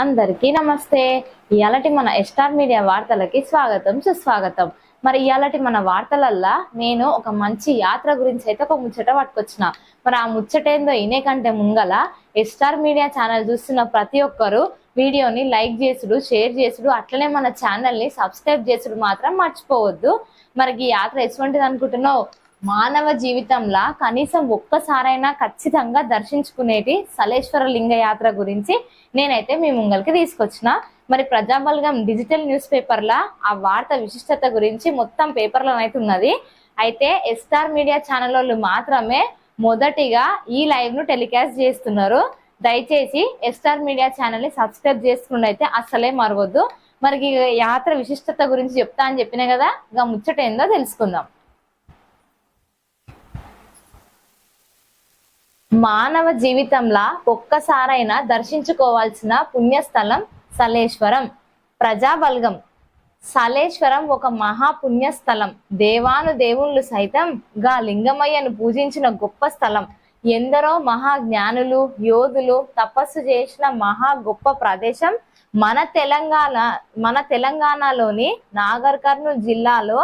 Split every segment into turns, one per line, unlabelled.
అందరికీ నమస్తే. ఇలాంటి మన ఎస్టార్ మీడియా వార్తలకి స్వాగతం సుస్వాగతం. మరి ఇలాంటి మన వార్తలల్లా నేను ఒక మంచి యాత్ర గురించి అయితే ఒక ముచ్చట పట్టుకొచ్చిన. మరి ఆ ముచ్చట ఏందో ఇనే కంటే ముంగల ఎస్టార్ మీడియా ఛానల్ చూస్తున్న ప్రతి ఒక్కరు వీడియోని లైక్ చేసుడు షేర్ చేసుడు అట్లనే మన ఛానల్ని సబ్స్క్రైబ్ చేసుడు మాత్రం మర్చిపోవద్దు. మరి ఈ యాత్ర ఎటువంటిది అనుకుంటున్నావు? మానవ జీవితంలో కనీసం ఒక్కసారైనా ఖచ్చితంగా దర్శించుకునేటి సలేశ్వర లింగ యాత్ర గురించి నేనైతే మీ ముంగల్కి తీసుకొచ్చిన. మరి ప్రజాబల్గం డిజిటల్ న్యూస్ పేపర్లా ఆ వార్త విశిష్టత గురించి మొత్తం పేపర్లో అయితే ఉన్నది. అయితే ఎస్టార్ మీడియా ఛానల్ వాళ్ళు మాత్రమే మొదటిగా ఈ లైవ్ను టెలికాస్ట్ చేస్తున్నారు. దయచేసి ఎస్టార్ మీడియా ఛానల్ని సబ్స్క్రైబ్ చేసుకుని అయితే అసలే మరవద్దు. మరి యాత్ర విశిష్టత గురించి చెప్తా అని చెప్పిన కదా ఇక ముచ్చట ఏందో తెలుసుకుందాం. మానవ జీవితంలా ఒక్కసారైనా దర్శించుకోవాల్సిన పుణ్యస్థలం సలేశ్వరం. ప్రజాబల్గం. సలేశ్వరం ఒక మహా పుణ్యస్థలం దేవాను దేవుళ్ళు సైతం గా లింగమయ్యను పూజించిన గొప్ప స్థలం. ఎందరో మహా జ్ఞానులు యోధులు తపస్సు చేసిన మహా గొప్ప ప్రదేశం మన తెలంగాణ మన తెలంగాణలోని నాగర్ కర్నూలు జిల్లాలో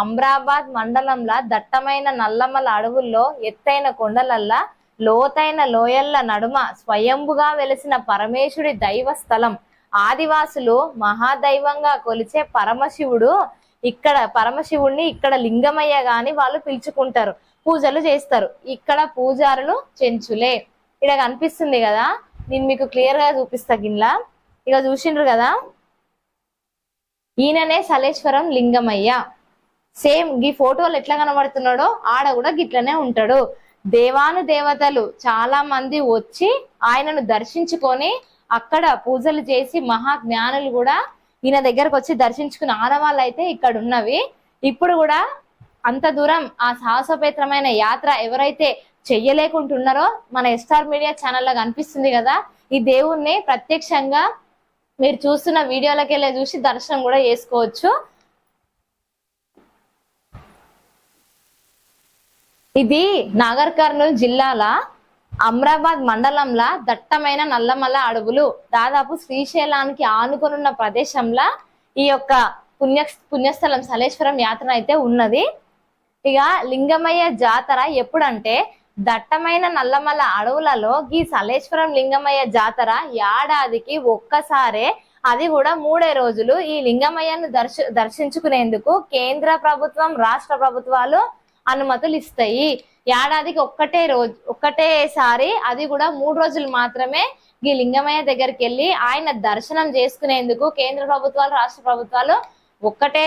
అమ్రాబాద్ మండలంలో దట్టమైన నల్లమల అడవుల్లో ఎత్తైన కొండలల్లా లోతైన లోయల్ల నడుమ స్వయంభుగా వెలిసిన పరమేశుడి దైవ స్థలం ఆదివాసులు మహాదైవంగా కొలిచే పరమశివుడు ఇక్కడ పరమశివుడిని ఇక్కడ లింగమయ్య గాని వాళ్ళు పిలుచుకుంటారు. పూజలు చేస్తారు. ఇక్కడ పూజారులు చెంచులే. ఇక్కడ కనిపిస్తుంది కదా? నేను మీకు క్లియర్గా చూపిస్తా గిన్లా. ఇక చూసిండ్రు కదా? ఈయననే సలేశ్వరం లింగమయ్య. సేమ్ ఈ ఫోటోలు ఎట్లా కనబడుతున్నాడో ఆడ కూడా గిట్లనే ఉంటాడు. దేవాను దేవతలు చాలా మంది వచ్చి ఆయనను దర్శించుకొని అక్కడ పూజలు చేసి మహా జ్ఞానులు కూడా ఈయన దగ్గరకు వచ్చి దర్శించుకున్న ఆనవాళ్ళు అయితే ఇక్కడ ఉన్నవి. ఇప్పుడు కూడా అంత దూరం ఆ సాహసోపేతమైన యాత్ర ఎవరైతే చెయ్యలేకుంటున్నారో మన ఎస్టార్ మీడియా ఛానల్లో కనిపిస్తుంది కదా ఈ దేవుణ్ణి ప్రత్యక్షంగా మీరు చూస్తున్న వీడియోలకెళ్ళి చూసి దర్శనం కూడా చేసుకోవచ్చు. ఇది నాగర్ కర్నూలు జిల్లాల అమ్రాబాద్ మండలంలో దట్టమైన నల్లమల్ల అడవులు. దాదాపు శ్రీశైలానికి ఆనుకొనున్న ప్రదేశంలో ఈ యొక్క పుణ్య పుణ్యస్థలం సలేశ్వరం యాత్ర అయితే ఉన్నది. ఇక లింగమయ్య జాతర ఎప్పుడంటే దట్టమైన నల్లమల్ల అడవులలో ఈ సలేశ్వరం లింగమయ్య జాతర ఏడాదికి ఒక్కసారే. అది కూడా మూడే రోజులు ఈ లింగమయ్యను దర్శ దర్శించుకునేందుకు కేంద్ర ప్రభుత్వం రాష్ట్ర ప్రభుత్వాలు అనుమతులు ఇస్తాయి. ఏడాదికి ఒక్కటే రోజు ఒక్కటేసారి అది కూడా మూడు రోజులు మాత్రమే ఈ లింగమయ్య దగ్గరికి వెళ్ళి ఆయన దర్శనం చేసుకునేందుకు కేంద్ర ప్రభుత్వాలు రాష్ట్ర ప్రభుత్వాలు ఒక్కటే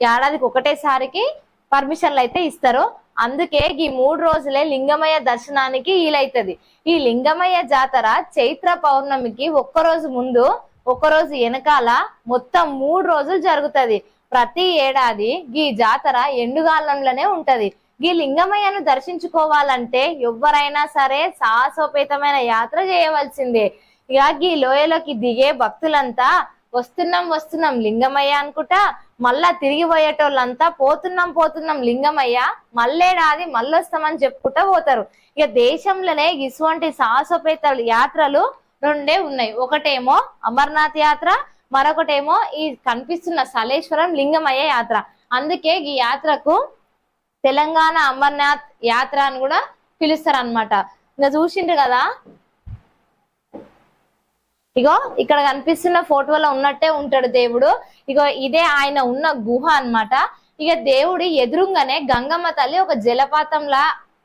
ఏడాదికి ఒకటేసారికి పర్మిషన్లు అయితే ఇస్తారు. అందుకే ఈ మూడు రోజులే లింగమయ్య దర్శనానికి వీలైతది. ఈ లింగమయ్య జాతర చైత్ర పౌర్ణమికి ఒక్క రోజు ముందు ఒక రోజు వెనకాల మొత్తం మూడు రోజులు జరుగుతది. ప్రతి ఏడాది గీ జాతర ఎండుగాలంలోనే ఉంటది. గీ లింగమయ్యను దర్శించుకోవాలంటే ఎవరైనా సరే సాహసోపేతమైన యాత్ర చేయవలసిందే. ఇక గీ లోయలోకి దిగే భక్తులంతా వస్తున్నాం వస్తున్నాం లింగమయ్య అనుకుంటా మళ్ళా తిరిగి పోయేటోళ్ళంతా పోతున్నాం పోతున్నాం లింగమయ్య మళ్ళేడాది మళ్ళొస్తామని చెప్పుకుంటా పోతారు. ఇక దేశంలోనే ఇటువంటి సాహసోపేత యాత్రలు రెండే ఉన్నాయి. ఒకటేమో అమర్నాథ్ యాత్ర మరొకటేమో ఈ కనిపిస్తున్న సలేశ్వరం లింగమయ్య యాత్ర. అందుకే ఈ యాత్రకు తెలంగాణ అమర్నాథ్ యాత్ర అని కూడా పిలుస్తారు అనమాట ఇంకా చూసిండ్రు కదా? ఇగో ఇక్కడ కనిపిస్తున్న ఫోటోలో ఉన్నట్టే ఉంటాడు దేవుడు. ఇగో ఇదే ఆయన ఉన్న గుహ అన్నమాట. ఇక దేవుడి ఎదురుగానే గంగమ్మ తల్లి ఒక జలపాతంలా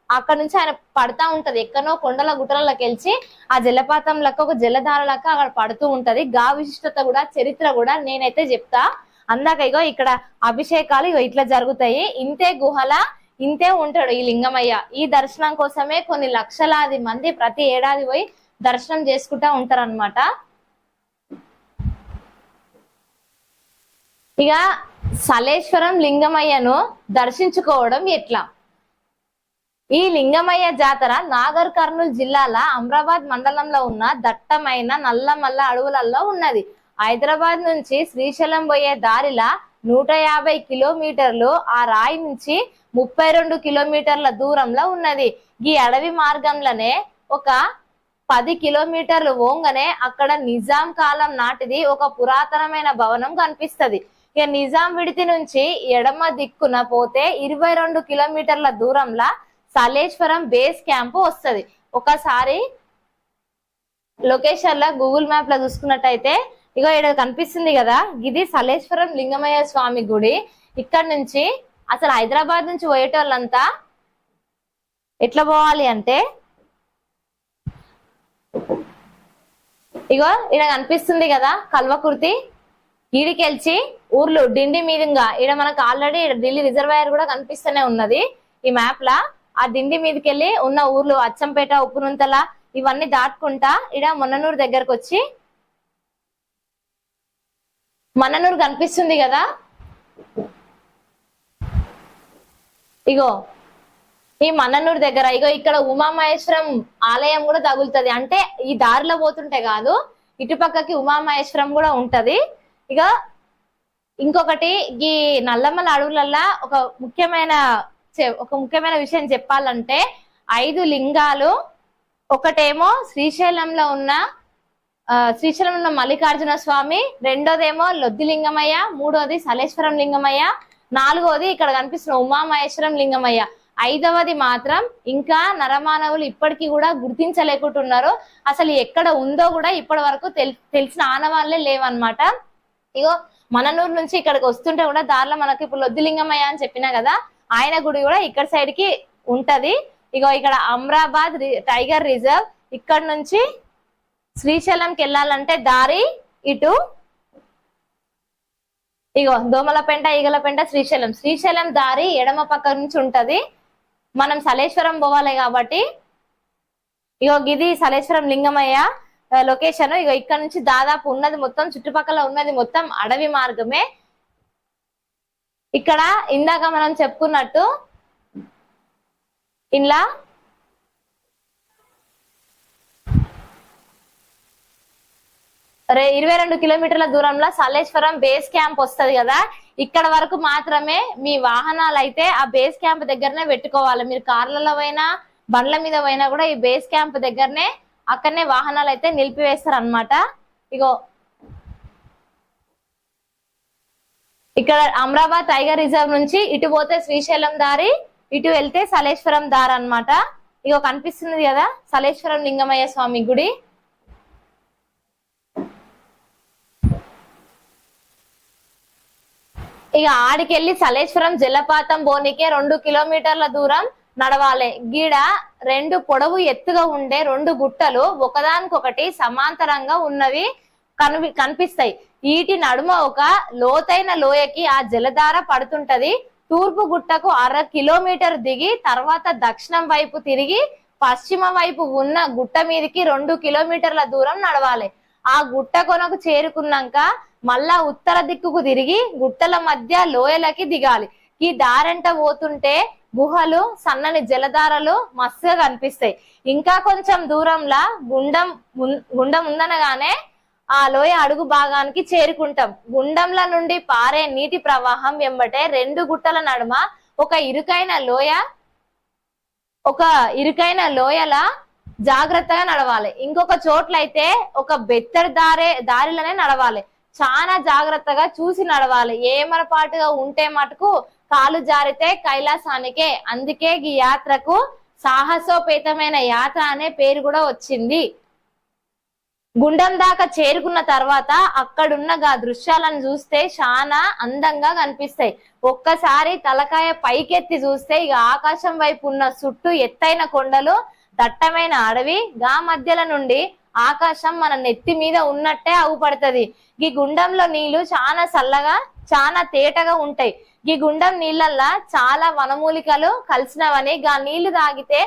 అక్కడ నుంచి ఆయన పడతా ఉంటది. ఎక్కడో కొండల గుట్టలకి వెళ్ళి ఆ జలపాతం లెక్క ఒక జలధార లెక్క అక్కడ పడుతూ ఉంటది. గా విశిష్టత కూడా చరిత్ర కూడా నేనైతే చెప్తా. అందాక ఇగో ఇక్కడ అభిషేకాలు ఇగో ఇట్లా జరుగుతాయి. ఇంతే గుహల ఇంతే ఉంటాడు ఈ లింగమయ్య. ఈ దర్శనం కోసమే కొన్ని లక్షలాది మంది ప్రతి ఏడాది పోయి దర్శనం చేసుకుంటా ఉంటారన్నమాట. ఇక సలేశ్వరం లింగమయ్యను దర్శించుకోవడం ఎట్లా? ఈ లింగమయ్య జాతర నాగర్ కర్నూలు జిల్లాల అమ్రాబాద్ మండలంలో ఉన్న దట్టమైన నల్లమల్ల అడవులలో ఉన్నది. హైదరాబాద్ నుంచి శ్రీశైలం పోయే దారిలా నూట యాభై కిలోమీటర్లు ఆ రాయి నుంచి ముప్పై రెండు కిలోమీటర్ల దూరంలో ఉన్నది. ఈ అడవి మార్గంలోనే ఒక పది కిలోమీటర్లు ఓంగనే అక్కడ నిజాం కాలం నాటిది ఒక పురాతనమైన భవనం కనిపిస్తుంది. ఇక నిజాం విడితి నుంచి ఎడమ దిక్కున పోతే ఇరవై రెండు కిలోమీటర్ల దూరంలో సలేశ్వరం బేస్ క్యాంప్ వస్తుంది. ఒకసారి లొకేషన్ లా గూగుల్ మ్యాప్లో చూసుకున్నట్టయితే ఇగో ఇక్కడ కనిపిస్తుంది కదా ఇది సలేశ్వరం లింగమయ్య స్వామి గుడి. ఇక్కడ నుంచి అసలు హైదరాబాద్ నుంచి పోయేటోళ్ళంతా ఎట్లా పోవాలి అంటే ఇగో ఇక్కడ కనిపిస్తుంది కదా కల్వకుర్తి. ఈడికెళ్ళి ఊర్లు డిండి మీదుగా. ఈడ మనకు ఆల్రెడీ ఢిల్లీ రిజర్వాయర్ కూడా కనిపిస్తూనే ఉన్నది ఈ మ్యాప్ లా ఆ డిండి మీదకెళ్ళి ఉన్న ఊర్లు అచ్చంపేట ఉప్పునుంతల ఇవన్నీ దాటుకుంటా ఈడ మొన్ననూరు దగ్గరకు వచ్చి మన్ననూరు కనిపిస్తుంది కదా. ఇగో ఈ మన్ననూరు దగ్గర ఇగో ఇక్కడ ఉమామహేశ్వరం ఆలయం కూడా తగులుతుంది. అంటే ఈ దారిలో పోతుంటే కాదు ఇటుపక్కకి ఉమామహేశ్వరం కూడా ఉంటది. ఇక ఇంకొకటి ఈ నల్లమల అడవులల్లా ఒక ముఖ్యమైన ఒక ముఖ్యమైన విషయం చెప్పాలంటే ఐదు లింగాలు ఒకటేమో శ్రీశైలంలో ఉన్న ఆ, శ్రీశైలంలో ఉన్న మల్లికార్జున స్వామి రెండోదేమో లొద్ది లింగమయ్య మూడోది సలేశ్వరం లింగమయ్య నాలుగోది ఇక్కడ కనిపిస్తున్న ఉమామహేశ్వరం లింగమయ్య. ఐదవది మాత్రం ఇంకా నరమానవులు ఇప్పటికీ కూడా గుర్తించలేకుంటున్నారు. అసలు ఎక్కడ ఉందో కూడా ఇప్పటి వరకు తెల్- తెలిసిన ఆనవాళ్ళే లేవన్నమాట. ఇగో మననూరు నుంచి ఇక్కడికి వస్తుంటే కూడా దారిలో మనకి ఇప్పుడు లొద్దిలింగమయ్య అని చెప్పినా కదా ఆయన గుడి కూడా ఇక్కడ సైడ్కి ఉంటది. ఇగో ఇక్కడ అమ్రాబాద్ రి- టైగర్ రిజర్వ్ ఇక్కడ నుంచి శ్రీశైలంకి వెళ్ళాలంటే దారి ఇటు ఇగో దోమలపెంట ఈగలపెంట శ్రీశైలం. శ్రీశైలం దారి ఎడమ పక్క నుంచి ఉంటది. మనం సలేశ్వరం పోవాలి కాబట్టి ఇగో గిది సలేశ్వరం లింగమయ్య లొకేషన్ ఇగో ఇక్కడ నుంచి దాదాపు ఉన్నది మొత్తం చుట్టుపక్కల ఉన్నది మొత్తం అడవి మార్గమే. ఇక్కడ ఇందాక మనం చెప్పుకున్నట్టు ఇలా ఇరవై రెండు కిలోమీటర్ల దూరంలో సలేశ్వరం బేస్ క్యాంప్ వస్తుంది కదా. ఇక్కడ వరకు మాత్రమే మీ వాహనాలు అయితే ఆ బేస్ క్యాంప్ దగ్గరనే పెట్టుకోవాలి. మీరు కార్లలో పోయినా బండ్ల మీద పోయినా కూడా ఈ బేస్ క్యాంప్ దగ్గరనే అక్కడనే వాహనాలు అయితే నిలిపివేస్తారు అనమాట ఇగో ఇక్కడ అమరాబాద్ టైగర్ రిజర్వ్ నుంచి ఇటు పోతే శ్రీశైలం దారి ఇటు వెళ్తే సలేశ్వరం దారి అన్నమాట. ఇక కనిపిస్తుంది కదా సలేశ్వరం లింగమయ్య స్వామి గుడి. ఇక ఆడికెళ్ళి సలేశ్వరం జలపాతం బోనికే రెండు కిలోమీటర్ల దూరం నడవాలి. గీడ రెండు పొడవు ఎత్తుగా ఉండే రెండు గుట్టలు ఒకదానికొకటి సమాంతరంగా ఉన్నవి. కనిపి కనిపిస్తాయి. వీటి నడుమ ఒక లోతైన లోయకి ఆ జలధార పడుతుంటది. తూర్పు గుట్టకు అర కిలోమీటర్ దిగి తర్వాత దక్షిణం వైపు తిరిగి పశ్చిమ వైపు ఉన్న గుట్ట మీదకి రెండు కిలోమీటర్ల దూరం నడవాలి. ఆ గుట్ట కొనకు చేరుకున్నాక మళ్ళా ఉత్తర దిక్కుకు తిరిగి గుట్టల మధ్య లోయలకి దిగాలి. ఈ దారంట పోతుంటే గుహలు సన్నని జలధారలు మస్తుగా కనిపిస్తాయి. ఇంకా కొంచెం దూరంలా గుండం గుండం ఉందనగానే ఆ లోయ అడుగు భాగానికి చేరుకుంటాం. గుండంల నుండి పారే నీటి ప్రవాహం వెంబటే రెండు గుట్టల నడుమ ఒక ఇరుకైన లోయ ఒక ఇరుకైన లోయల జాగ్రత్తగా నడవాలి. ఇంకొక చోట్లయితే ఒక బెత్తడి దారే దారిలోనే నడవాలి. చాలా జాగ్రత్తగా చూసి నడవాలి. ఏమరపాటుగా ఉంటే మటుకు కాలు జారితే కైలాసానికే. అందుకే ఈ యాత్రకు సాహసోపేతమైన యాత్ర అనే పేరు కూడా వచ్చింది. గుండం దాకా చేరుకున్న తర్వాత అక్కడున్న గా దృశ్యాలను చూస్తే చాలా అందంగా కనిపిస్తాయి. ఒక్కసారి తలకాయ పైకెత్తి చూస్తే ఇక ఆకాశం వైపు ఉన్న చుట్టూ ఎత్తైన కొండలు దట్టమైన అడవి గా మధ్యల నుండి ఆకాశం మన నెత్తి మీద ఉన్నట్టే అవుపడుతుంది. ఈ గుండంలో నీళ్ళు చాలా చల్లగా చాలా తేటగా ఉంటాయి. ఈ గుండం నీళ్ళల్లా చాలా వనమూలికలు కలిసినవని గా నీళ్ళు తాగితే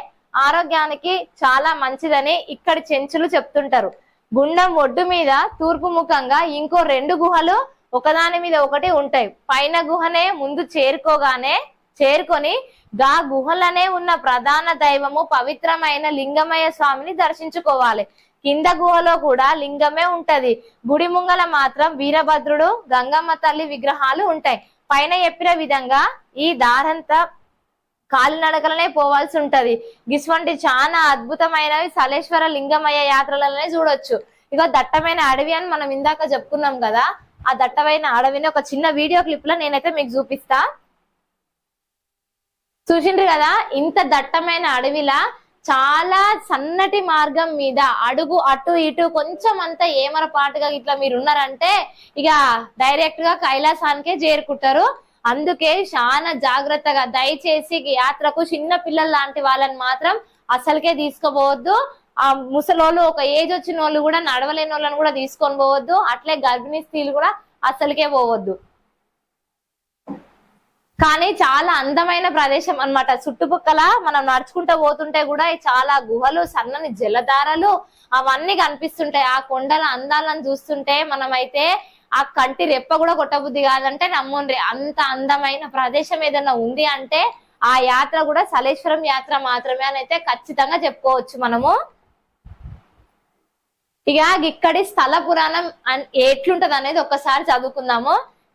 ఆరోగ్యానికి చాలా మంచిదని ఇక్కడి చెంచులు చెప్తుంటారు. గుండం ఒడ్డు మీద తూర్పు ముఖంగా ఇంకో రెండు గుహలు ఒకదాని మీద ఒకటి ఉంటాయి. పైన గుహనే ముందు చేరుకోగానే చేరుకొని గా గుహలనే ఉన్న ప్రధాన దైవము పవిత్రమైన లింగమయ్య స్వామిని దర్శించుకోవాలి. కింద గుహలో కూడా లింగమే ఉంటది. గుడి ముంగల మాత్రం వీరభద్రుడు గంగమ్మ తల్లి విగ్రహాలు ఉంటాయి. పైన చెప్పిన విధంగా ఈ దారంతా కాలినడకలనే పోవాల్సి ఉంటది. గిస్వంటి చాలా అద్భుతమైనవి సలేశ్వర లింగమయ్య యాత్రలనే చూడొచ్చు. ఇక దట్టమైన అడవి అని మనం ఇందాక చెప్పుకున్నాం కదా ఆ దట్టమైన అడవిని ఒక చిన్న వీడియో క్లిప్లో నేనైతే మీకు చూపిస్తా. చూసిండ్రు కదా ఇంత దట్టమైన అడవిలా చాలా సన్నటి మార్గం మీద అడుగు అటు ఇటు కొంచెం అంతా ఏమరపాటుగా ఇట్లా మీరు ఉన్నారంటే ఇక డైరెక్ట్గా కైలాసానికే చేరుకుంటారు. అందుకే చాలా జాగ్రత్తగా దయచేసి యాత్రకు చిన్న పిల్లలు లాంటి వాళ్ళని మాత్రం అసలుకే తీసుకోపోవద్దు. ఆ ముసలోళ్ళు ఒక ఏజ్ వచ్చిన వాళ్ళు కూడా నడవలేని వాళ్ళని కూడా తీసుకొని పోవద్దు. అట్లే గర్భిణీ స్త్రీలు కూడా అసలుకే పోవద్దు. కానీ చాలా అందమైన ప్రదేశం అన్నమాట. చుట్టుపక్కల మనం నడుచుకుంటూ పోతుంటే కూడా చాలా గుహలు సన్నని జలధారలు అవన్నీ కనిపిస్తుంటాయి. ఆ కొండల అందాలను చూస్తుంటే మనమైతే ఆ కంటి రెప్ప కూడా కొట్టబుద్ధి కాదంటే నమ్ముండ్రి. అంత అందమైన ప్రదేశం ఏదైనా ఉంది అంటే ఆ యాత్ర కూడా సలేశ్వరం యాత్ర మాత్రమే అని అయితే ఖచ్చితంగా చెప్పుకోవచ్చు మనము. ఇక ఇక్కడి స్థల పురాణం ఎట్లుంటది అనేది ఒకసారి చదువుకుందాము.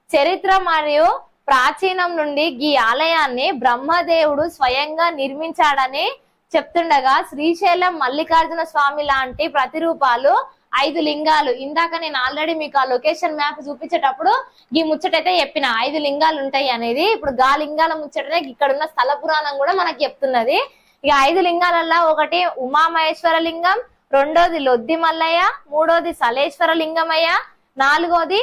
చరిత్ర మరియు ప్రాచీనం నుండి ఈ ఆలయాన్ని బ్రహ్మదేవుడు స్వయంగా నిర్మించాడని చెప్తుండగా శ్రీశైలం మల్లికార్జున స్వామి లాంటి ప్రతిరూపాలు ఐదు లింగాలు. ఇందాక నేను ఆల్రెడీ మీకు ఆ లొకేషన్ మ్యాప్ చూపించేటప్పుడు ఈ ముచ్చటైతే చెప్పిన ఐదు లింగాలు ఉంటాయి అనేది. ఇప్పుడు గా లింగాల ముచ్చటనే ఇక్కడ ఉన్న స్థల పురాణం కూడా మనకు చెప్తున్నది. ఇక ఐదు లింగాలల్లో ఒకటి ఉమామహేశ్వర లింగం రెండోది లొద్ది మల్లయ్య మూడోది సలేశ్వర లింగమయ్య నాలుగోది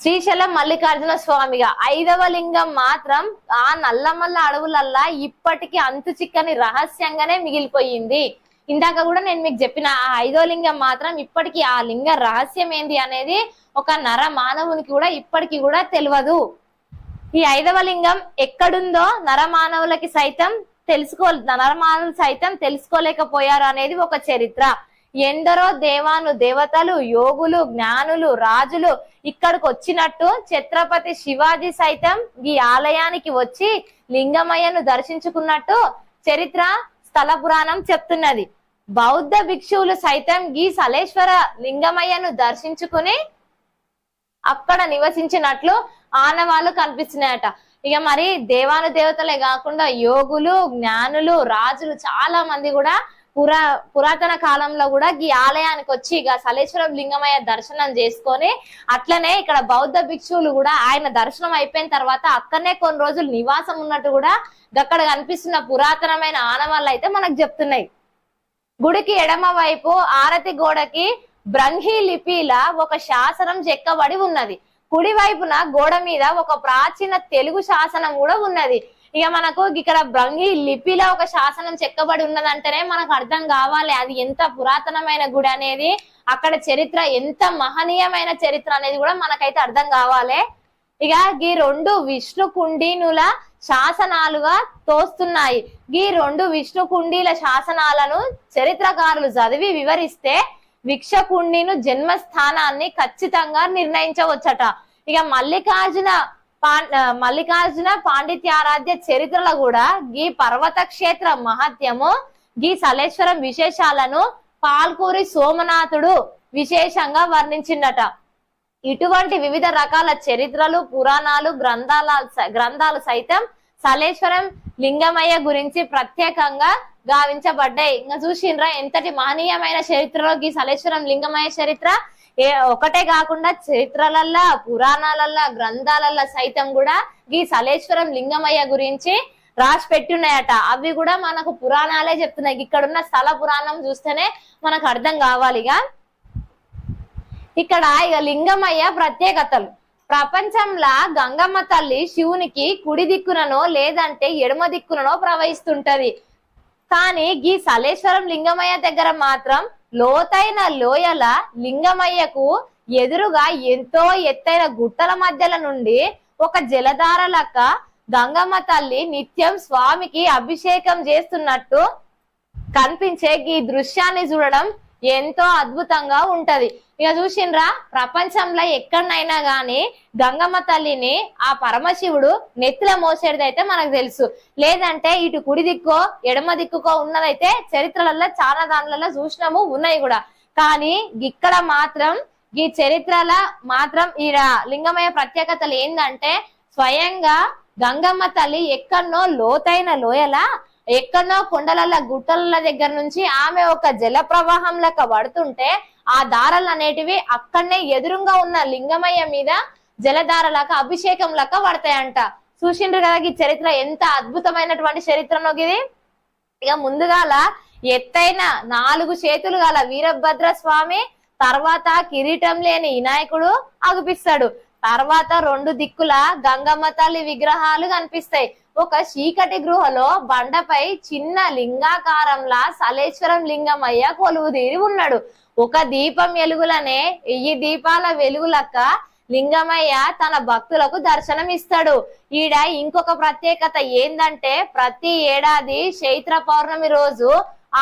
శ్రీశైలం మల్లికార్జున స్వామిగా ఐదవ లింగం మాత్రం ఆ నల్లమల్ల అడవులల్లా ఇప్పటికీ అంతు చిక్కని రహస్యంగానే మిగిలిపోయింది. ఇందాక కూడా నేను మీకు చెప్పిన ఆ ఐదో లింగం మాత్రం ఇప్పటికీ ఆ లింగ రహస్యం ఏంది అనేది ఒక నర మానవునికి కూడా ఇప్పటికీ కూడా తెలియదు. ఈ ఐదవ లింగం ఎక్కడుందో నరమానవులకి సైతం తెలుసుకో నరమానవులు సైతం తెలుసుకోలేకపోయారు అనేది ఒక చరిత్ర. ఎందరో దేవాను దేవతలు యోగులు జ్ఞానులు రాజులు ఇక్కడికి వచ్చినట్టు ఛత్రపతి శివాజీ సైతం ఈ ఆలయానికి వచ్చి లింగమయ్యను దర్శించుకున్నట్టు చరిత్ర స్థల పురాణం చెప్తున్నది. బౌద్ధ భిక్షువులు సైతం ఈ సలేశ్వర లింగమయ్యను దర్శించుకుని అక్కడ నివసించినట్లు ఆనవాళ్ళు కనిపిస్తున్నాయట. ఇక మరి దేవాను దేవతలే కాకుండా యోగులు జ్ఞానులు రాజులు చాలా మంది కూడా పురా పురాతన కాలంలో కూడా ఈ ఆలయానికి వచ్చి ఇక సలేశ్వరం లింగమయ్య దర్శనం చేసుకొని అట్లనే ఇక్కడ బౌద్ధ భిక్షువులు కూడా ఆయన దర్శనం అయిపోయిన తర్వాత అక్కడనే కొన్ని రోజులు నివాసం ఉన్నట్టు కూడా అక్కడ కనిపిస్తున్న పురాతనమైన ఆనవాళ్ళు అయితే మనకు చెప్తున్నాయి. గుడికి ఎడమ వైపు ఆరతి గోడకి బ్రంహి లిపిల ఒక శాసనం చెక్కబడి ఉన్నది. కుడి వైపున గోడ మీద ఒక ప్రాచీన తెలుగు శాసనం కూడా ఉన్నది. ఇక మనకు ఇక్కడ బ్రంహి లిపిలో ఒక శాసనం చెక్కబడి ఉన్నదంటేనే మనకు అర్థం కావాలి. అది ఎంత పురాతనమైన గుడి అనేది అక్కడ చరిత్ర ఎంత మహనీయమైన చరిత్ర అనేది కూడా మనకైతే అర్థం కావాలి. ఇక ఈ రెండు విష్ణు కుండీనుల శాసనాలుగా తోస్తున్నాయి. ఈ రెండు విష్ణు కుండీల శాసనాలను చరిత్రకారులు చదివి వివరిస్తే విక్షకుండీను జన్మస్థానాన్ని ఖచ్చితంగా నిర్ణయించవచ్చట. ఇక మల్లికార్జున పా- మల్లికార్జున పాండిత్యారాధ్య చరిత్రలో కూడా గీ పర్వత క్షేత్ర మహత్యము గీ సలేశ్వరం విశేషాలను పాల్కూరి సోమనాథుడు విశేషంగా వర్ణించిండట ఇటువంటి వివిధ రకాల చరిత్రలు పురాణాలు గ్రంథాల గ్రంథాలు సైతం సలేశ్వరం లింగమయ్య గురించి ప్రత్యేకంగా గావించబడ్డాయి. ఇంకా చూసిండ్రా ఎంతటి మహనీయమైన చరిత్రలో సలేశ్వరం లింగమయ్య చరిత్ర? ఏ ఒకటే కాకుండా చరిత్రలల్లా పురాణాలల్లా గ్రంథాలల్లా సైతం కూడా ఈ సలేశ్వరం లింగమయ్య గురించి రాసి పెట్టున్నాయట. అవి కూడా మనకు పురాణాలే చెప్తున్నాయి. ఇక్కడున్న స్థల పురాణం చూస్తేనే మనకు అర్థం కావాలిగా ఇక్కడ ఇక లింగమయ్య ప్రత్యేకతలు. ప్రపంచంలో గంగమ్మ తల్లి శివునికి కుడి దిక్కుననో లేదంటే ఎడమ దిక్కుననో ప్రవహిస్తుంటది. కానీ గీ సలేశ్వరం లింగమయ్య దగ్గర మాత్రం లోతైన లోయల లింగమయ్యకు ఎదురుగా ఎంతో ఎత్తైన గుట్టల మధ్యల నుండి ఒక జలధార లెక్క గంగమ్మ తల్లి నిత్యం స్వామికి అభిషేకం చేస్తున్నట్టు కనిపించే ఈ దృశ్యాన్ని చూడడం ఎంతో అద్భుతంగా ఉంటది. ఇక చూసిండ్రా ప్రపంచంలో ఎక్కడనైనా గాని గంగమ్మ తల్లిని ఆ పరమశివుడు నెత్తిల మోసేది అయితే మనకు తెలుసు. లేదంటే ఇటు కుడి దిక్కో ఎడమ దిక్కుకో ఉన్నదైతే చరిత్రలలో చాలా దానిలలో చూసినాము ఉన్నాయి కూడా. కానీ ఇక్కడ మాత్రం ఈ చరిత్రల మాత్రం ఈ లింగమయ ప్రత్యేకతలు ఏంటంటే స్వయంగా గంగమ్మ తల్లి ఎక్కడనో లోతైన లోయల ఎక్కడనో కొండల గుట్టల దగ్గర నుంచి ఆమె ఒక జల ప్రవాహం లెక్క పడుతుంటే ఆ దారాలు అనేటివి అక్కడనే ఎదురుగా ఉన్న లింగమయ్య మీద జలధారలాగా అభిషేకం లెక్క పడతాయంట. చూసిండ్రు కదా ఈ చరిత్ర ఎంత అద్భుతమైనటువంటి చరిత్రనో ఇది ఇక ముందుగాల ఎత్తైన నాలుగు చేతులు గల వీరభద్ర స్వామి తర్వాత కిరీటం లేని వినాయకుడు అగుపిస్తాడు తర్వాత రెండు దిక్కుల గంగమ్మ తల్లి విగ్రహాలు కనిపిస్తాయి. ఒక చీకటి గృహలో బండపై చిన్న లింగాకారంలా సలేశ్వరం లింగమయ్య కొలువుదీరి ఉన్నాడు. ఒక దీపం వెలుగులనే వెయ్యి దీపాల వెలుగులక్క లింగమయ్య తన భక్తులకు దర్శనం ఇస్తాడు ఈడ ఇంకొక ప్రత్యేకత ఏందంటే ప్రతి ఏడాది చైత్ర పౌర్ణమి రోజు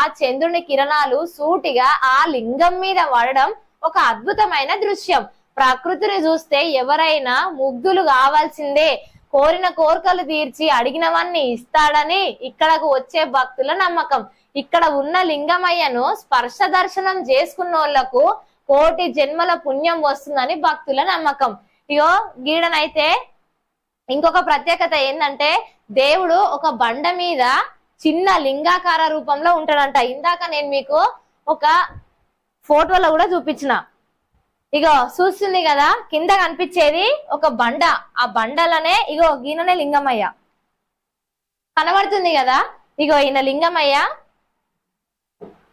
ఆ చంద్రుని కిరణాలు సూటిగా ఆ లింగం మీద పడడం ఒక అద్భుతమైన దృశ్యం. ప్రకృతిని చూస్తే ఎవరైనా ముగ్ధులు కావాల్సిందే. కోరిన కోరికలు తీర్చి అడిగినవన్నీ ఇస్తాడని ఇక్కడకు వచ్చే భక్తుల నమ్మకం. ఇక్కడ ఉన్న లింగమయ్యను స్పర్శ దర్శనం చేసుకున్న వాళ్ళకు కోటి జన్మల పుణ్యం వస్తుందని భక్తుల నమ్మకం. ఇగో గీడనైతే ఇంకొక ప్రత్యేకత ఏంటంటే దేవుడు ఒక బండ మీద చిన్న లింగాకార రూపంలో ఉంటాడంట. ఇందాక నేను మీకు ఒక ఫోటోలో కూడా చూపించిన. ఇగో చూస్తుంది కదా కింద కనిపించేది ఒక బండ. ఆ బండలనే ఇగో ఈయననే లింగమయ్య. కనబడుతుంది కదా ఇగో ఈయన లింగమయ్య.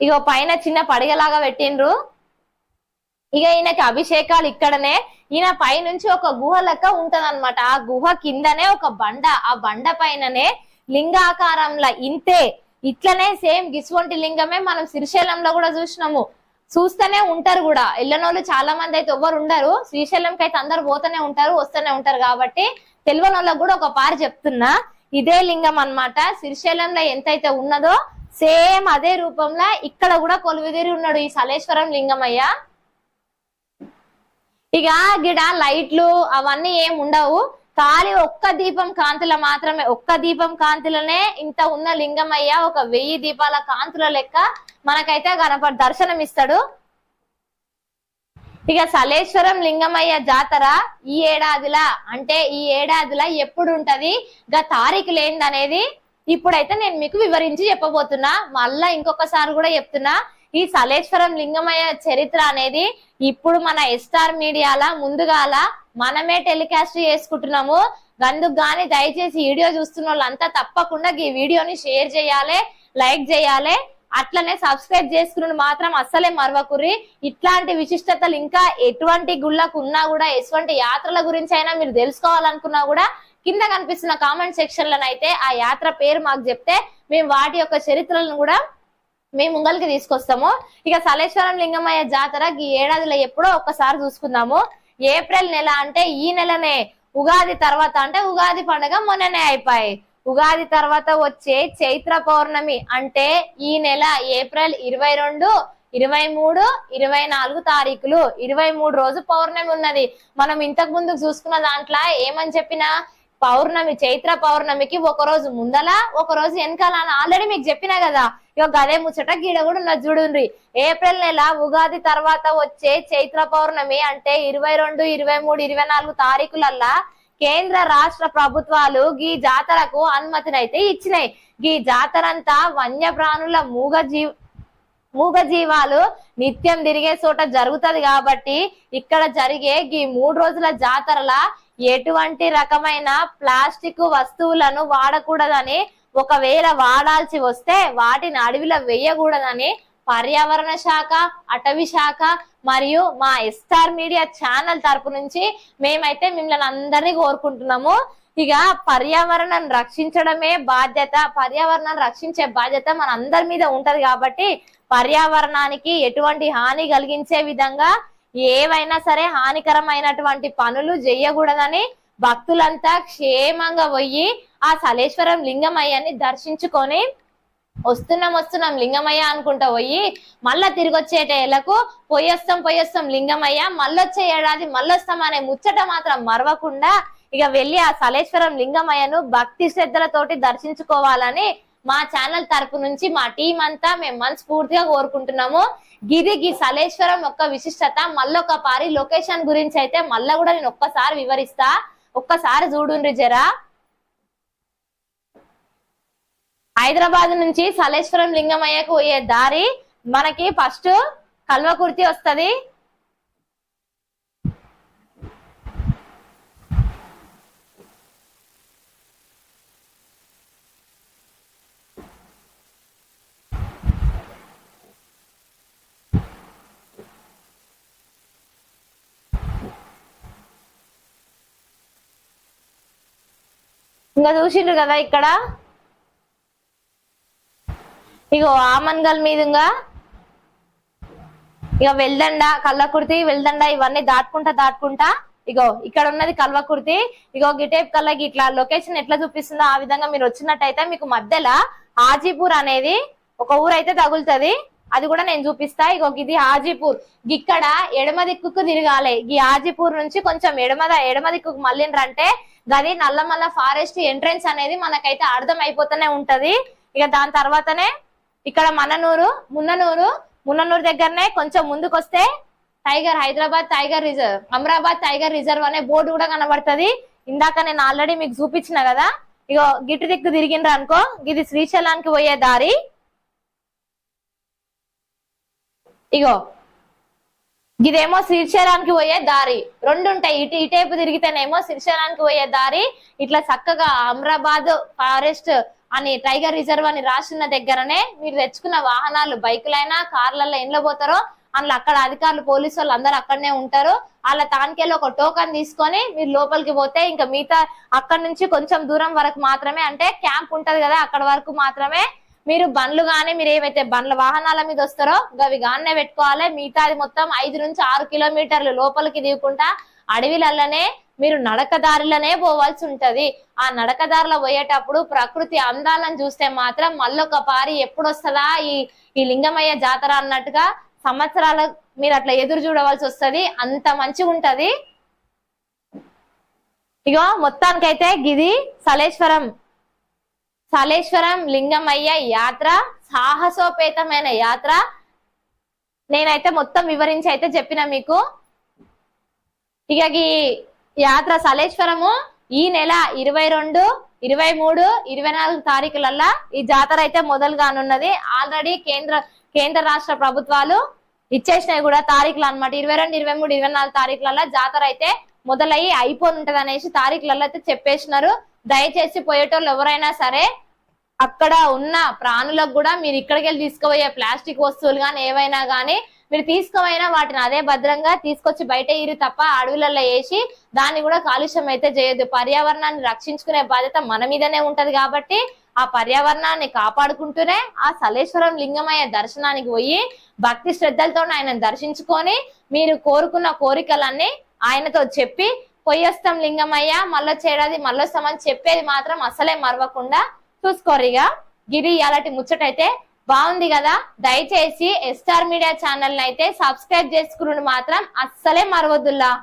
ఇగో పైన చిన్న పడిగలాగా పెట్టిండ్రు. ఇక ఈయనకి అభిషేకాలు ఇక్కడనే. ఈయన పైనుంచి ఒక గుహ లెక్క ఉంటదన్నమాట. ఆ గుహ కిందనే ఒక బండ. ఆ బండ పైననే లింగాకారంలో ఇంతే. ఇట్లనే సేమ్ గిసువంటి లింగమే మనం శ్రీశైలంలో కూడా చూసినాము. చూస్తూనే ఉంటారు కూడా. ఎల్లనోళ్ళు చాలా మంది అయితే ఎవ్వరు ఉండరు. శ్రీశైలంకి అయితే అందరు పోతూనే ఉంటారు వస్తూనే ఉంటారు కాబట్టి తెలియని కూడా ఒక పారి చెప్తున్నా. ఇదే లింగం అన్నమాట. శ్రీశైలంలో ఎంతైతే ఉన్నదో సేమ్ అదే రూపంలో ఇక్కడ కూడా కొలువుదీరి ఉన్నాడు ఈ సలేశ్వరం లింగమయ్య. ఇక గిడ లైట్లు అవన్నీ ఏం ఉండవు. ఖాళీ ఒక్క దీపం కాంతుల మాత్రమే ఒక్క దీపం కాంతులనే ఇంత ఉన్న లింగమయ్య ఒక వెయ్యి దీపాల కాంతుల లెక్క మనకైతే గణపతి దర్శనం ఇస్తాడు ఇక సలేశ్వరం లింగమయ్య జాతర ఈ ఏడాదిలా అంటే ఈ ఏడాదిలా ఎప్పుడు ఉంటది గా తారీఖు లేనిదనేది ఇప్పుడైతే నేను మీకు వివరించి చెప్పబోతున్నా. మళ్ళా ఇంకొకసారి కూడా చెప్తున్నా. ఈ సలేశ్వరం లింగమయ్య చరిత్ర అనేది ఇప్పుడు మన ఎస్టార్ మీడియాల ముందుగాల మనమే టెలికాస్ట్ చేసుకుంటున్నాము. అందుకు గానీ దయచేసి వీడియో చూస్తున్న వాళ్ళంతా తప్పకుండా ఈ వీడియోని షేర్ చేయాలి లైక్ చేయాలి. అట్లనే సబ్స్క్రైబ్ చేసుకుని మాత్రం అస్సలే మరవకుర్రి. ఇట్లాంటి విశిష్టతలు ఇంకా ఎటువంటి గుళ్ళకు ఉన్నా కూడా ఎటువంటి యాత్రల గురించి అయినా మీరు తెలుసుకోవాలనుకున్నా కూడా కింద కనిపిస్తున్న కామెంట్ సెక్షన్ అయితే ఆ యాత్ర పేరు మాకు చెప్తే మేము వాటి యొక్క చరిత్రలను కూడా మేము ముంగల్కి తీసుకొస్తాము. ఇక సలేశ్వరం లింగమయ్య జాతర ఈ ఏడాదిలో ఎప్పుడో ఒక్కసారి చూసుకుందాము. ఏప్రిల్ నెల అంటే ఈ నెలనే. ఉగాది తర్వాత అంటే ఉగాది పండుగ మొన్ననే అయిపోయాయి ఉగాది తర్వాత వచ్చే చైత్ర పౌర్ణమి అంటే ఈ నెల ఏప్రిల్ ఇరవై రెండు ఇరవై మూడు ఇరవై నాలుగు తారీఖులు. ఇరవై మూడు రోజు పౌర్ణమి ఉన్నది. మనం ఇంతకు ముందు చూసుకున్న దాంట్లో ఏమని చెప్పినా పౌర్ణమి చైత్ర పౌర్ణమికి ఒక రోజు ముందల ఒక రోజు వెనకాల అని ఆల్రెడీ మీకు చెప్పినా కదా. ఇక గదే ముచ్చట గీడ కూడా ఉన్న చూడండి ఏప్రిల్ నెల ఉగాది తర్వాత వచ్చే చైత్ర పౌర్ణమి అంటే ఇరవై రెండు ఇరవై మూడు ఇరవై నాలుగు తారీఖులల్లా కేంద్ర రాష్ట్ర ప్రభుత్వాలు గీ జాతరకు అనుమతినైతే ఇచ్చినాయి. గీ జాతరంతా వన్యప్రాణుల మూగ జీవ మూగ జీవాలు నిత్యం తిరిగే చోట జరుగుతది కాబట్టి ఇక్కడ జరిగే ఈ మూడు రోజుల జాతరల ఎటువంటి రకమైన ప్లాస్టిక్ వస్తువులను వాడకూడదని ఒకవేళ వాడాల్సి వస్తే వాటిని అడవిలో వేయకూడదని పర్యావరణ శాఖ అటవీ శాఖ మరియు మా ఎస్టార్ మీడియా ఛానల్ తరపు నుంచి మేమైతే మిమ్మల్ని అందరినీ కోరుకుంటున్నాము. ఇక పర్యావరణం రక్షించడమే బాధ్యత పర్యావరణాన్ని రక్షించే బాధ్యత మన అందరి మీద ఉంటది కాబట్టి పర్యావరణానికి ఎటువంటి హాని కలిగించే విధంగా ఏవైనా సరే హానికరమైనటువంటి పనులు చేయకూడదని భక్తులంతా క్షేమంగా పోయి ఆ సలేశ్వరం లింగమయ్యని దర్శించుకొని వస్తున్నాం వస్తున్నాం లింగమయ్య అనుకుంటా పోయి మళ్ళా తిరిగి వచ్చేటేళ్ళకు పోయొస్తాం పోయొస్తాం లింగమయ్య మళ్ళొచ్చే ఏడాది మళ్ళొస్తాం అనే ముచ్చట మాత్రం మరవకుండా ఇక వెళ్ళి ఆ సలేశ్వరం లింగమయ్యను భక్తి శ్రద్ధలతోటి దర్శించుకోవాలని మా ఛానల్ తరపు నుంచి మా టీం అంతా మేము మనస్ఫూర్తిగా కోరుకుంటున్నాము. గిది గి సలేశ్వరం యొక్క విశిష్టత మళ్ళొక పారి లొకేషన్ గురించి అయితే మళ్ళా కూడా నేను ఒక్కసారి వివరిస్తా. ఒక్కసారి చూడుండ్రి జరా. హైదరాబాద్ నుంచి సలేశ్వరం లింగమయ్యకు పోయే దారి? మనకి ఫస్ట్ కల్వకుర్తి వస్తది. ఇంకా చూసిండ్రు కదా ఇక్కడ? ఇగో ఆమన్గల్ మీదుగా ఇక వెల్దండ కల్లకుర్తి వెల్దండ ఇవన్నీ దాటుకుంటా దాటుకుంటా. ఇగో ఇక్కడ ఉన్నది కల్వకుర్తి. ఇగో గిటేప్ కల్లా ఇట్లా లొకేషన్ ఎట్లా చూపిస్తుందో ఆ విధంగా మీరు వచ్చినట్టయితే మీకు మధ్యలో హాజీపూర్ అనేది ఒక ఊరు అయితే తగులుతది. అది కూడా నేను చూపిస్తా. ఇగో ఇది హాజీపూర్. ఇక్కడ ఎడమ దిక్కుకు తిరగాలి. ఈ హాజీపూర్ నుంచి కొంచెం ఎడమ ఎడమ దిక్కుకు మళ్ళిండ్రంటే గది నల్లమల్ల ఫారెస్ట్ ఎంట్రెన్స్ అనేది మనకైతే అర్థం అయిపోతూనే ఉంటది. ఇక దాని తర్వాతనే ఇక్కడ మననూరు మున్ననూరు మున్ననూరు దగ్గరనే కొంచెం ముందుకు వస్తే tiger Hyderabad tiger reserve Amrabad tiger reserve అనే బోర్డు కూడా కనబడుతుంది. ఇందాక నేను ఆల్రెడీ మీకు చూపించిన కదా ఇగో గిట్టు దిక్కు తిరిగిండ్రు అనుకో ఇది శ్రీశైలానికి పోయే దారి. ఇగో ఇదేమో శ్రీశైలానికి పోయే దారి. రెండు ఉంటాయి ఇటు ఇటేపు తిరిగితేనేమో శ్రీశైలానికి పోయే దారి. ఇట్లా చక్కగా అమరాబాద్ ఫారెస్ట్ అని టైగర్ రిజర్వ్ అని రాసిన దగ్గరనే మీరు తెచ్చుకున్న వాహనాలు బైకులైనా కార్లలో ఎండ్లో పోతారో అందులో అక్కడ అధికారులు పోలీసు వాళ్ళు అందరు అక్కడనే ఉంటారు. అలా తానికెళ్ళి ఒక టోకన్ తీసుకొని మీరు లోపలికి పోతే ఇంకా మిగతా అక్కడ నుంచి కొంచెం దూరం వరకు మాత్రమే అంటే క్యాంప్ ఉంటది కదా అక్కడ వరకు మాత్రమే మీరు బండ్లు గానీ మీరు ఏమైతే బండ్ల వాహనాల మీద వస్తారో అవి గానే పెట్టుకోవాలి. మిగతాది మొత్తం ఐదు నుంచి ఆరు కిలోమీటర్లు లోపలికి దిగుకుంటా అడవిలల్లనే మీరు నడక దారిలోనే పోవాల్సి ఉంటది ఆ నడక దారిలో పోయేటప్పుడు ప్రకృతి అందాలను చూస్తే మాత్రం మళ్ళొక పారి ఎప్పుడు వస్తుందా ఈ ఈ లింగమయ్య జాతర అన్నట్టుగా సంవత్సరాల మీరు అట్లా ఎదురు చూడవలసి వస్తుంది అంత మంచిగా ఉంటది ఇగో మొత్తానికైతే గిది సలేశ్వరం. సలేశ్వరం లింగమయ్య యాత్ర సాహసోపేతమైన యాత్ర. నేనైతే మొత్తం వివరించి అయితే చెప్పిన మీకు. ఇక యాత్ర సలేశ్వరము ఈ నెల ఇరవై రెండు ఇరవై మూడు ఇరవై నాలుగు తారీఖులల్లా ఈ జాతర అయితే మొదలు కానున్నది. ఆల్రెడీ కేంద్ర కేంద్ర రాష్ట్ర ప్రభుత్వాలు ఇచ్చేసినాయి కూడా తారీఖులు అన్నమాట. ఇరవై రెండు ఇరవై మూడు ఇరవై నాలుగు తారీఖులల్లా జాతర అయితే మొదలయ్యి అయిపోయి ఉంటది అనేసి తారీఖులలో అయితే చెప్పేసినారు. దయచేసి పోయేటోళ్ళు ఎవరైనా సరే అక్కడ ఉన్న ప్రాణులకు కూడా మీరు ఇక్కడికి వెళ్ళి తీసుకుపోయే ప్లాస్టిక్ వస్తువులు కానీ ఏవైనా కానీ మీరు తీసుకోవైనా వాటిని అదే భద్రంగా తీసుకొచ్చి బయట ఇరు తప్ప అడవులలో వేసి దాన్ని కూడా కాలుష్యం అయితే చేయొద్దు. పర్యావరణాన్ని రక్షించుకునే బాధ్యత మన మీదనే ఉంటది కాబట్టి ఆ పర్యావరణాన్ని కాపాడుకుంటూనే ఆ సలేశ్వరం లింగమయ్య దర్శనానికి పోయి భక్తి శ్రద్ధలతో ఆయన దర్శించుకొని మీరు కోరుకున్న కోరికలన్నీ ఆయనతో చెప్పి పొయ్యొస్తాం లింగమయ్య మళ్ళొచ్చేడాది మళ్ళొస్తామని చెప్పేది మాత్రం అసలే మరవకుండా చూసుకోరిగా. గిరి అలాంటి ముచ్చటైతే బాగుంది కదా? దయచేసి ఎస్టార్ మీడియా ఛానల్ అయితే సబ్స్క్రైబ్ చేసుకుని మాత్రం అస్సలే మరవద్దుల్లా.